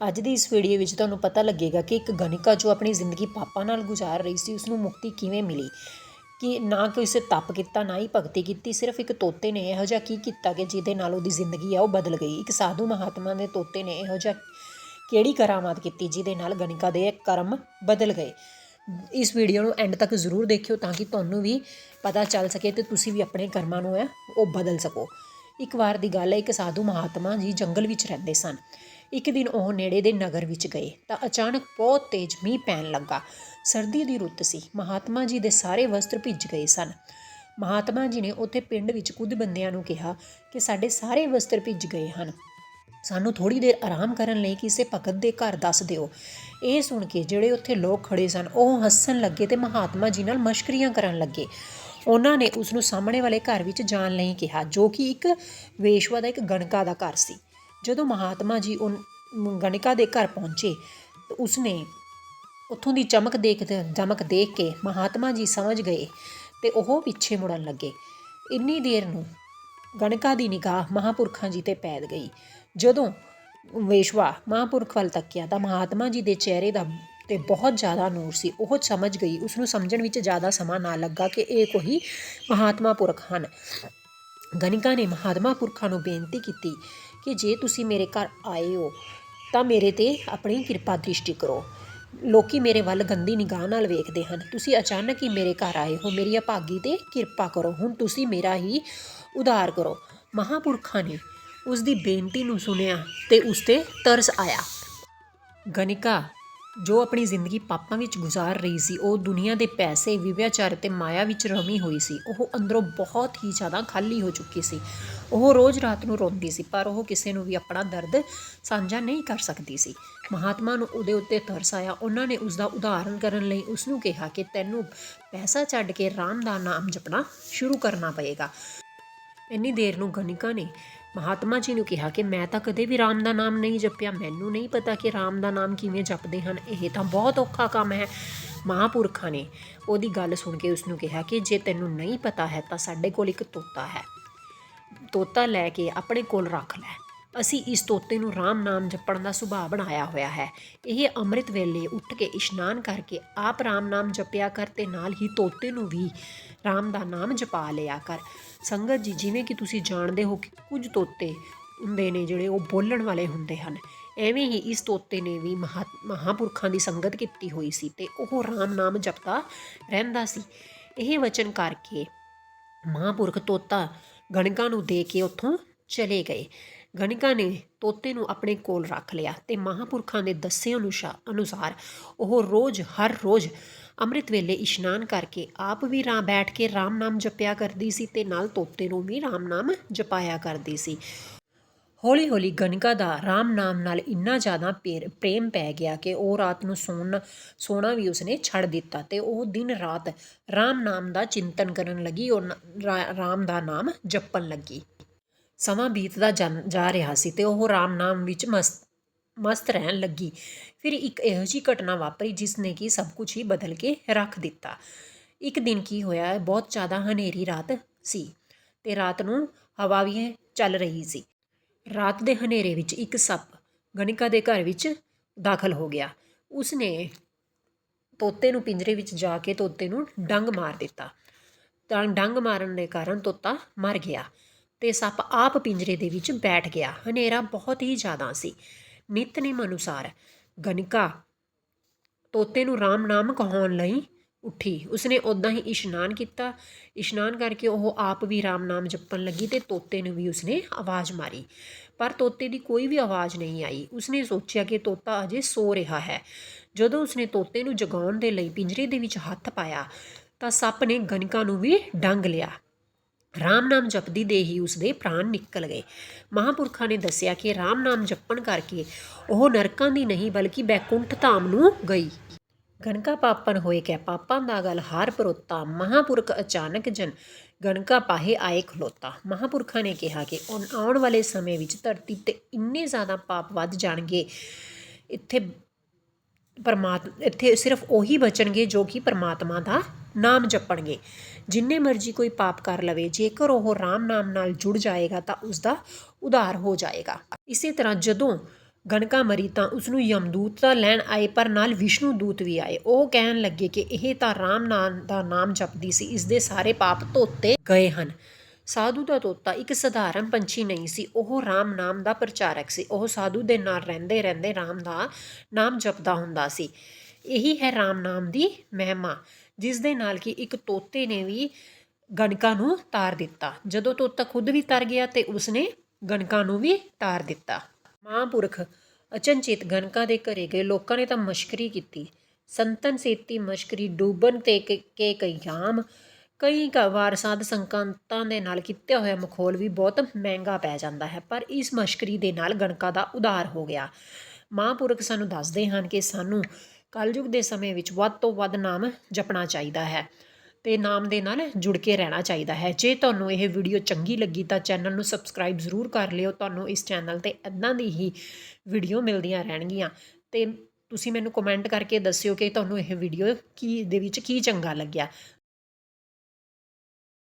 ਅੱਜ ਦੀ ਇਸ ਵੀਡੀਓ ਵਿੱਚ ਤੁਹਾਨੂੰ ਪਤਾ ਲੱਗੇਗਾ ਕਿ ਇੱਕ ਗਣਿਕਾ ਜੋ ਆਪਣੀ ਜ਼ਿੰਦਗੀ ਪਾਪਾ ਨਾਲ ਗੁਜ਼ਾਰ ਰਹੀ ਸੀ ਉਸ ਨੂੰ ਮੁਕਤੀ ਕਿਵੇਂ ਮਿਲੀ? ਕਿ ਨਾ ਕਿ ਉਸੇ ਤਪ ਕੀਤਾ, ਨਾ ਹੀ ਭਗਤੀ ਕੀਤੀ, ਸਿਰਫ ਇੱਕ ਤੋਤੇ ਨੇ ਇਹੋ ਜਿਹਾ ਕੀ ਕੀਤਾ ਕਿ ਜਿਹਦੇ ਨਾਲ ਉਹਦੀ ਜ਼ਿੰਦਗੀ ਆ, ਉਹ ਬਦਲ ਗਈ। ਇੱਕ ਸਾਧੂ ਮਹਾਤਮਾ ਦੇ ਤੋਤੇ ਨੇ ਇਹੋ ਜਿਹਾ ਕਿਹੜੀ ਕਰਾਮਾਤ ਕੀਤੀ ਜਿਹਦੇ ਨਾਲ ਗਣਿਕਾ ਦੇ ਕਰਮ ਬਦਲ ਗਏ? ਇਸ ਵੀਡੀਓ ਨੂੰ ਐਂਡ ਤੱਕ ਜ਼ਰੂਰ ਦੇਖਿਓ ਤਾਂ ਕਿ ਤੁਹਾਨੂੰ ਵੀ ਪਤਾ ਚੱਲ ਸਕੇ ਤੇ ਤੁਸੀਂ ਵੀ ਆਪਣੇ ਕਰਮਾਂ ਨੂੰ ਹੈ ਉਹ ਬਦਲ ਸਕੋ। ਇੱਕ ਵਾਰ ਦੀ ਗੱਲ ਹੈ, ਇੱਕ ਸਾਧੂ ਮਹਾਤਮਾ ਜੀ ਜੰਗਲ ਵਿੱਚ ਰਹਿੰਦੇ ਸਨ। ਇੱਕ ਦਿਨ ਉਹ ਨੇੜੇ ਦੇ ਨਗਰ ਵਿੱਚ ਗਏ ਤਾਂ ਅਚਾਨਕ ਬਹੁਤ ਤੇਜ਼ ਮੀਂਹ ਪੈਣ ਲੱਗਾ। ਸਰਦੀ ਦੀ ਰੁੱਤ ਸੀ। ਮਹਾਤਮਾ ਜੀ ਦੇ ਸਾਰੇ ਵਸਤਰ ਭਿੱਜ ਗਏ ਸਨ। ਮਹਾਤਮਾ ਜੀ ਨੇ ਉੱਥੇ ਪਿੰਡ ਵਿੱਚ ਕੁਝ ਬੰਦਿਆਂ ਨੂੰ ਕਿਹਾ ਕਿ ਸਾਡੇ ਸਾਰੇ ਵਸਤਰ ਭਿੱਜ ਗਏ ਹਨ। ਸਾਨੂੰ ਥੋੜੀ ਦੇਰ ਆਰਾਮ ਕਰਨ ਲਈ ਕਿਸੇ ਭਗਤ ਦੇ ਘਰ ਦੱਸ ਦਿਓ। ਇਹ ਸੁਣ ਕੇ ਜਿਹੜੇ ਉੱਥੇ ਲੋਕ ਖੜੇ ਸਨ, ਉਹ ਹੱਸਣ ਲੱਗੇ ਤੇ ਮਹਾਤਮਾ ਜੀ ਨਾਲ ਮਸ਼ਕਰੀਆਂ ਕਰਨ ਲੱਗੇ। ਉਹਨਾਂ ਨੇ ਉਸ ਨੂੰ ਸਾਹਮਣੇ ਵਾਲੇ ਘਰ ਵਿੱਚ ਜਾਣ ਲਈ ਕਿਹਾ, ਜੋ ਕਿ ਇੱਕ ਵੇਸ਼ਵਾ ਦਾ ਇੱਕ ਗਣਕਾ ਦਾ ਘਰ ਸੀ। ਜਦੋਂ ਮਹਾਤਮਾ ਜੀ ਉਹ ਗਣਿਕਾ ਦੇ ਘਰ ਪਹੁੰਚੇ ਉਸਨੇ ਉੱਥੋਂ ਦੀ ਚਮਕ ਦੇਖ ਚਮਕ ਦੇਖ ਕੇ ਮਹਾਤਮਾ ਜੀ ਸਮਝ ਗਏ ਤੇ ਉਹ ਪਿੱਛੇ ਮੁੜਨ ਲੱਗੇ। ਇੰਨੀ ਦੇਰ ਨੂੰ ਗਣਕਾ ਦੀ ਨਿਗਾਹ ਮਹਾਪੁਰਖਾਂ ਜੀ ਤੇ ਪੈ ਗਈ। ਜਦੋਂ ਵੇਸ਼ਵਾ ਮਹਾਪੁਰਖ ਵੱਲ ਤੱਕਿਆ ਤਾਂ ਮਹਾਤਮਾ ਜੀ ਦੇ ਚਿਹਰੇ ਦਾ ਤੇ ਬਹੁਤ ਜ਼ਿਆਦਾ ਨੂਰ ਸੀ। ਉਹ ਸਮਝ ਗਈ ਉਸ ਨੂੰ ਸਮਝਣ ਵਿੱਚ ਜ਼ਿਆਦਾ ਸਮਾਂ ਨਾ ਲੱਗਾ ਕਿ ਇਹ ਕੋਈ ਮਹਾਤਮਾ ਪੁਰਖ ਹਨ। ਗਣਿਕਾ ਨੇ ਮਹਾਤਮਾ ਪੁਰਖਾਂ ਨੂੰ ਬੇਨਤੀ ਕੀਤੀ ਕਿ ਜੇ ਤੁਸੀਂ ਮੇਰੇ ਘਰ ਆਏ ਹੋ, ਤਾਂ ਮੇਰੇ ਤੇ ਆਪਣੀ ਕਿਰਪਾ ਦ੍ਰਿਸ਼ਟੀ ਕਰੋ। ਲੋਕੀ ਮੇਰੇ ਵੱਲ ਗੰਦੀ ਨਿਗਾਹ ਨਾਲ ਵੇਖਦੇ ਹਨ। ਤੁਸੀਂ ਅਚਾਨਕ ਹੀ ਮੇਰੇ ਘਰ ਆਏ ਹੋ, ਮੇਰੀ ਅਭਾਗੀ ਤੇ ਕਿਰਪਾ ਕਰੋ। ਹੁਣ ਤੁਸੀਂ ਮੇਰਾ ਹੀ ਉਧਾਰ ਕਰੋ। ਮਹਾਪੁਰਖਾਂ ਨੇ ਉਸ ਦੀ ਬੇਨਤੀ ਨੂੰ ਸੁਣਿਆ ਤੇ ਉਸ ਤੇ ਤਰਸ ਆਇਆ। ਗਣਿਕਾ ਜੋ ਆਪਣੀ ਜ਼ਿੰਦਗੀ ਪਾਪਾਂ ਵਿੱਚ ਗੁਜ਼ਾਰ ਰਹੀ ਸੀ, ਉਹ ਦੁਨੀਆ ਦੇ ਪੈਸੇ, ਵਿਵਿਆਚਾਰ ਤੇ ਮਾਇਆ ਵਿੱਚ ਰਮੀ ਹੋਈ ਸੀ। ਉਹ ਅੰਦਰੋਂ ਬਹੁਤ ਹੀ ਜ਼ਿਆਦਾ ਖਾਲੀ ਹੋ ਚੁੱਕੀ ਸੀ। ਉਹ ਰੋਜ਼ ਰਾਤ ਨੂੰ ਰੋਂਦੀ ਸੀ, ਪਰ ਉਹ ਕਿਸੇ ਨੂੰ ਵੀ ਆਪਣਾ ਦਰਦ ਸਾਂਝਾ ਨਹੀਂ ਕਰ ਸਕਦੀ ਸੀ। ਮਹਾਤਮਾ ਨੂੰ ਉਹਦੇ ਉੱਤੇ ਤਰਸ ਆਇਆ। ਉਹਨਾਂ ਨੇ ਉਸ ਦਾ ਉਦਾਹਰਣ ਕਰਨ ਲਈ ਉਸ ਨੂੰ ਕਿਹਾ ਕਿ ਤੈਨੂੰ ਪੈਸਾ ਛੱਡ ਕੇ ਰਾਮ ਦਾ ਨਾਮ ਜਪਣਾ ਸ਼ੁਰੂ ਕਰਨਾ ਪਏਗਾ। ਇੰਨੀ ਦੇਰ ਨੂੰ ਗਣਿਕਾ ਨੇ ਮਹਾਤਮਾ ਜੀ ਨੂੰ ਕਿਹਾ ਕਿ ਮੈਂ ਤਾਂ ਕਦੇ ਵੀ ਰਾਮ ਦਾ ਨਾਮ ਨਹੀਂ ਜਪਿਆ, ਮੈਨੂੰ ਨਹੀਂ ਪਤਾ ਕਿ ਰਾਮ ਦਾ ਨਾਮ ਕਿਵੇਂ ਜਪਦੇ ਹਨ, ਇਹ ਤਾਂ ਬਹੁਤ ਔਖਾ ਕੰਮ ਹੈ। ਮਹਾਪੁਰਖਾਂ ਨੇ ਉਹਦੀ ਗੱਲ ਸੁਣ ਕੇ ਉਸ ਨੂੰ ਕਿਹਾ ਕਿ ਜੇ ਤੈਨੂੰ ਨਹੀਂ ਪਤਾ ਹੈ ਤਾਂ ਸਾਡੇ ਕੋਲ ਇੱਕ ਤੋਤਾ ਹੈ। ਤੋਤਾ ਲੈ ਕੇ ਆਪਣੇ ਕੋਲ ਰੱਖ ਲੈ। ਅਸੀਂ ਇਸ ਤੋਤੇ ਨੂੰ ਰਾਮ ਨਾਮ ਜਪਣ ਦਾ ਸੁਭਾਅ ਬਣਾਇਆ ਹੋਇਆ ਹੈ। ਇਹ ਅੰਮ੍ਰਿਤ ਵੇਲੇ ਉੱਠ ਕੇ ਇਸ਼ਨਾਨ ਕਰਕੇ ਆਪ ਰਾਮ ਨਾਮ ਜਪਿਆ ਕਰ ਤੇ ਨਾਲ ਹੀ ਤੋਤੇ ਨੂੰ ਵੀ ਰਾਮ ਦਾ ਨਾਮ ਜਪਾ ਲਿਆ ਕਰ। ਸੰਗਤ ਜੀ, ਜਿਵੇਂ ਕਿ ਤੁਸੀਂ ਜਾਣਦੇ ਹੋ ਕਿ ਕੁਝ ਤੋਤੇ ਹੁੰਦੇ ਨੇ ਜਿਹੜੇ ਉਹ ਬੋਲਣ ਵਾਲੇ ਹੁੰਦੇ ਹਨ। ਐਵੇਂ ਹੀ ਇਸ ਤੋਤੇ ਨੇ ਵੀ ਮਹਾ ਮਹਾਪੁਰਖਾਂ ਦੀ ਸੰਗਤ ਕੀਤੀ ਹੋਈ ਸੀ ਤੇ ਉਹ ਰਾਮ ਨਾਮ ਜਪਦਾ ਰਹਿੰਦਾ ਸੀ। ਇਹ ਵਚਨ ਕਰਕੇ ਮਹਾਪੁਰਖ ਤੋਤਾ ਗਣਿਕਾ ਨੂੰ ਦੇ ਕੇ ਉੱਥੋਂ ਚਲੇ ਗਏ। ਗਣਿਕਾ ਨੇ ਤੋਤੇ ਨੂੰ ਆਪਣੇ ਕੋਲ ਰੱਖ ਲਿਆ ਤੇ ਮਹਾਪੁਰਖਾਂ ਦੇ ਦੱਸੇ ਅਨੁਸ਼ਾ- ਅਨੁਸਾਰ ਉਹ ਰੋਜ਼, ਹਰ ਰੋਜ਼ ਅੰਮ੍ਰਿਤ ਵੇਲੇ ਇਸ਼ਨਾਨ ਕਰਕੇ ਆਪ ਵੀ ਰਾਂ ਬੈਠ ਕੇ ਰਾਮ ਨਾਮ ਜਪਿਆ ਕਰਦੀ ਸੀ ਤੇ ਨਾਲ ਤੋਤੇ ਨੂੰ ਵੀ ਰਾਮ ਨਾਮ ਜਪਾਇਆ ਕਰਦੀ ਸੀ। ਹੌਲੀ ਹੌਲੀ ਗਣਿਕਾ ਦਾ ਰਾਮ ਨਾਮ ਨਾਲ ਇੰਨਾ ਜ਼ਿਆਦਾ ਪੇਰ- ਪ੍ਰੇਮ ਪੈ ਗਿਆ ਕਿ ਉਹ ਰਾਤ ਨੂੰ ਸੌਣ, ਸੋਣਾ ਵੀ ਉਸਨੇ ਛੱਡ ਦਿੱਤਾ ਤੇ ਉਹ ਦਿਨ ਰਾਤ ਰਾਮ ਨਾਮ ਦਾ ਚਿੰਤਨ ਕਰਨ ਲੱਗੀ ਔਰ ਨ- ਰਾਮ ਦਾ ਨਾਮ ਜਪਣ ਲੱਗੀ। ਸਮਾਂ ਬੀਤਦਾ ਜਨ- ਜਾ ਰਿਹਾ ਸੀ ਤੇ ਉਹ ਰਾਮ ਨਾਮ ਵਿੱਚ ਮਸਤ ਮਸਤ ਰਹਿਣ ਲੱਗੀ। ਫਿਰ ਇੱਕ ਇਹੋ ਜਿਹੀ ਘਟਨਾ ਵਾਪਰੀ ਜਿਸ ਨੇ ਕਿ ਸਭ ਕੁਝ ਹੀ ਬਦਲ ਕੇ ਰੱਖ ਦਿੱਤਾ। ਇੱਕ ਦਿਨ ਕੀ ਹੋਇਆ, ਬਹੁਤ ਜ਼ਿਆਦਾ ਹਨੇਰੀ ਰਾਤ ਸੀ ਤੇ ਰਾਤ ਨੂੰ ਹਵਾ ਵੀ ਚੱਲ ਰਹੀ ਸੀ। ਰਾਤ ਦੇ ਹਨੇਰੇ ਵਿੱਚ ਇੱਕ ਸੱਪ ਗਣਿਕਾ ਦੇ ਘਰ ਵਿੱਚ ਦਾਖਲ ਹੋ ਗਿਆ। ਉਸਨੇ ਤੋਤੇ ਨੂੰ ਪਿੰਜਰੇ ਵਿੱਚ ਜਾ ਕੇ ਤੋਤੇ ਨੂੰ ਡੰਗ ਮਾਰ ਦਿੱਤਾ। ਤਾਂ ਡੰਗ ਮਾਰਨ ਦੇ ਕਾਰਨ ਤੋਤਾ ਮਰ ਗਿਆ। ਤੇ ਸੱਪ ਆਪ ਪਿੰਜਰੇ ਦੇ ਵਿੱਚ ਬੈਠ ਗਿਆ। ਹਨੇਰਾ ਬਹੁਤ ਹੀ ਜ਼ਿਆਦਾ ਸੀ। ਨਿਤਨੇਮ ਅਨੁਸਾਰ ਗਣਿਕਾ ਤੋਤੇ ਨੂੰ ਰਾਮ ਨਾਮ ਕਹਾਉਣ ਲਈ ਉੱਠੀ। ਉਸਨੇ ਉਦਾਂ ਹੀ ਇਸ਼ਨਾਨ ਕੀਤਾ। ਇਸ਼ਨਾਨ ਕਰਕੇ ਉਹ ਆਪ ਵੀ ਰਾਮ ਨਾਮ ਜਪਣ ਲੱਗੀ ਤੇ ਤੋਤੇ ਨੂੰ ਵੀ ਉਸਨੇ ਆਵਾਜ਼ ਮਾਰੀ। ਪਰ ਤੋਤੇ ਦੀ ਕੋਈ ਵੀ ਆਵਾਜ਼ ਨਹੀਂ ਆਈ। ਉਸਨੇ ਸੋਚਿਆ ਕਿ ਤੋਤਾ ਅਜੇ ਸੋ ਰਿਹਾ ਹੈ। ਜਦੋਂ ਉਸਨੇ ਤੋਤੇ ਨੂੰ ਜਗਾਉਣ ਦੇ ਲਈ ਪਿੰਜਰੇ ਦੇ ਵਿੱਚ ਹੱਥ ਪਾਇਆ ਤਾਂ ਸੱਪ ਨੇ ਗਣਿਕਾ ਨੂੰ ਵੀ ਡੰਗ ਲਿਆ। ਰਾਮ ਨਾਮ ਜਪਦੀ ਦੇ ਹੀ ਉਸਦੇ ਪ੍ਰਾਣ ਨਿਕਲ ਗਏ। ਮਹਾਪੁਰਖਾਂ ਨੇ ਦੱਸਿਆ ਕਿ ਰਾਮ ਨਾਮ ਜਪਣ ਕਰਕੇ ਉਹ ਨਰਕਾਂ ਦੀ ਨਹੀਂ, ਬਲਕਿ ਬੈਕੁੰਠ ਧਾਮ ਨੂੰ ਗਈ। ਗਣਕਾ ਪਾਪਨ ਹੋਏ ਕਹਿ ਪਾਪਾਂ ਦਾ ਗਲ ਹਾਰ ਪਰੋਤਾ, ਮਹਾਪੁਰਖ ਅਚਾਨਕ ਜਨ ਗਣਕਾ ਪਾਹੇ ਆਏ ਖਲੋਤਾ। ਮਹਾਪੁਰਖਾਂ ਨੇ ਕਿਹਾ ਕਿ ਆਉਣ ਆਉਣ ਵਾਲੇ ਸਮੇਂ ਵਿੱਚ ਧਰਤੀ ਤੇ ਇੰਨੇ ਜ਼ਿਆਦਾ ਪਾਪ ਵੱਧ ਜਾਣਗੇ, ਇੱਥੇ ਪਰਮਾਤਮਾ ਇੱਥੇ ਸਿਰਫ ਉਹੀ ਬਚਣਗੇ ਜੋ ਕਿ ਪਰਮਾਤਮਾ ਦਾ ਨਾਮ ਜਪਣਗੇ। ਜਿੰਨੇ ਮਰਜ਼ੀ ਕੋਈ ਪਾਪ ਕਰ ਲਵੇ, ਜੇਕਰ ਉਹ ਰਾਮ ਨਾਮ ਨਾਲ ਜੁੜ ਜਾਏਗਾ ਤਾਂ ਉਸ ਦਾ ਉਧਾਰ ਹੋ ਜਾਏਗਾ। ਇਸੇ ਤਰ੍ਹਾਂ ਜਦੋਂ ਗਣਕਾ ਮਰੀ ਤਾਂ ਉਸ ਨੂੰ ਯਮਦੂਤ ਤਾਂ ਲੈਣ ਆਏ, ਪਰ ਨਾਲ ਵਿਸ਼ਨੂੰ ਦੂਤ ਵੀ ਆਏ। ਉਹ ਕਹਿਣ ਲੱਗੇ ਕਿ ਇਹ ਤਾਂ ਰਾਮ ਨਾਮ ਦਾ ਨਾਮ ਜਪਦੀ ਸੀ ਇਸ ਦੇ ਸਾਰੇ ਪਾਪ ਧੋਤੇ ਗਏ ਹਨ। ਸਾਧੂ ਦਾ ਤੋਤਾ ਇੱਕ ਸਧਾਰਨ ਪੰਛੀ ਨਹੀਂ ਸੀ, ਉਹ ਰਾਮ ਨਾਮ ਦਾ ਪ੍ਰਚਾਰਕ ਸੀ। ਉਹ ਸਾਧੂ ਦੇ ਨਾਲ ਰਹਿੰਦੇ ਰਹਿੰਦੇ ਰਾਮ ਦਾ ਨਾਮ ਜਪਦਾ ਹੁੰਦਾ ਸੀ। ਇਹੀ ਹੈ ਰਾਮ ਨਾਮ ਦੀ ਮਹਿਮਾ। ਜਿਸ ਦੇ ਨਾਲ ਕਿ ਇੱਕ ਤੋਤੇ ਨੇ ਵੀ ਗਣਕਾਂ ਨੂੰ ਤਾਰ ਦਿੱਤਾ। ਜਦੋਂ ਤੋਤਾ ਖੁਦ ਵੀ ਤਰ ਗਿਆ ਤੇ ਉਸਨੇ ਗਣਕਾਂ ਨੂੰ ਵੀ ਤਾਰ ਦਿੱਤਾ। ਮਹਾਂਪੁਰਖ ਅਚਨਚੇਤ ਗਣਕਾਂ ਦੇ ਘਰੇ ਗਏ। ਲੋਕਾਂ ਨੇ ਤਾਂ ਮਸ਼ਕਰੀ ਕੀਤੀ। ਸੰਤਨ ਸੇਤੀ ਮਸ਼ਕਰੀ ਡੂਬਨ ਤੇ ਕੇ ਕਈ ਕਈਆਮ ਕਈ ਕ ਵਾਰ ਸਾਧ ਸੰਕੰਤਾਂ ਦੇ ਨਾਲ ਕੀਤਾ ਹੋਇਆ ਮਖੌਲ ਵੀ ਬਹੁਤ ਮਹਿੰਗਾ ਪੈ ਜਾਂਦਾ ਹੈ। ਪਰ ਇਸ ਮਸ਼ਕਰੀ ਦੇ ਨਾਲ ਗਣਕਾਂ ਦਾ ਉਧਾਰ ਹੋ ਗਿਆ। ਮਹਾਂਪੁਰਖ ਸਾਨੂੰ ਦੱਸਦੇ ਹਨ ਕਿ ਸਾਨੂੰ ਕਲਯੁਗ ਦੇ ਸਮੇਂ ਵਿੱਚ ਵੱਧ ਤੋਂ ਵੱਧ ਨਾਮ ਜਪਣਾ ਚਾਹੀਦਾ ਹੈ ਤੇ ਨਾਮ ਦੇ ਨਾਲ ਜੁੜ ਕੇ ਰਹਿਣਾ ਚਾਹੀਦਾ ਹੈ। ਜੇ ਤੁਹਾਨੂੰ ਇਹ ਵੀਡੀਓ ਚੰਗੀ ਲੱਗੀ ਤਾਂ ਚੈਨਲ ਨੂੰ ਸਬਸਕ੍ਰਾਈਬ ਜ਼ਰੂਰ ਕਰ ਲਿਓ। ਤੁਹਾਨੂੰ ਇਸ ਚੈਨਲ ਤੇ ਇਦਾਂ ਦੀ ਹੀ ਵੀਡੀਓ ਮਿਲਦੀਆਂ ਰਹਿਣਗੀਆਂ। ਤੇ ਤੁਸੀਂ ਮੈਨੂੰ ਕਮੈਂਟ ਕਰਕੇ ਦੱਸਿਓ ਕਿ ਤੁਹਾਨੂੰ ਇਹ ਵੀਡੀਓ ਕੀ ਦੇ ਵਿੱਚ ਕੀ ਚੰਗਾ ਲੱਗਿਆ।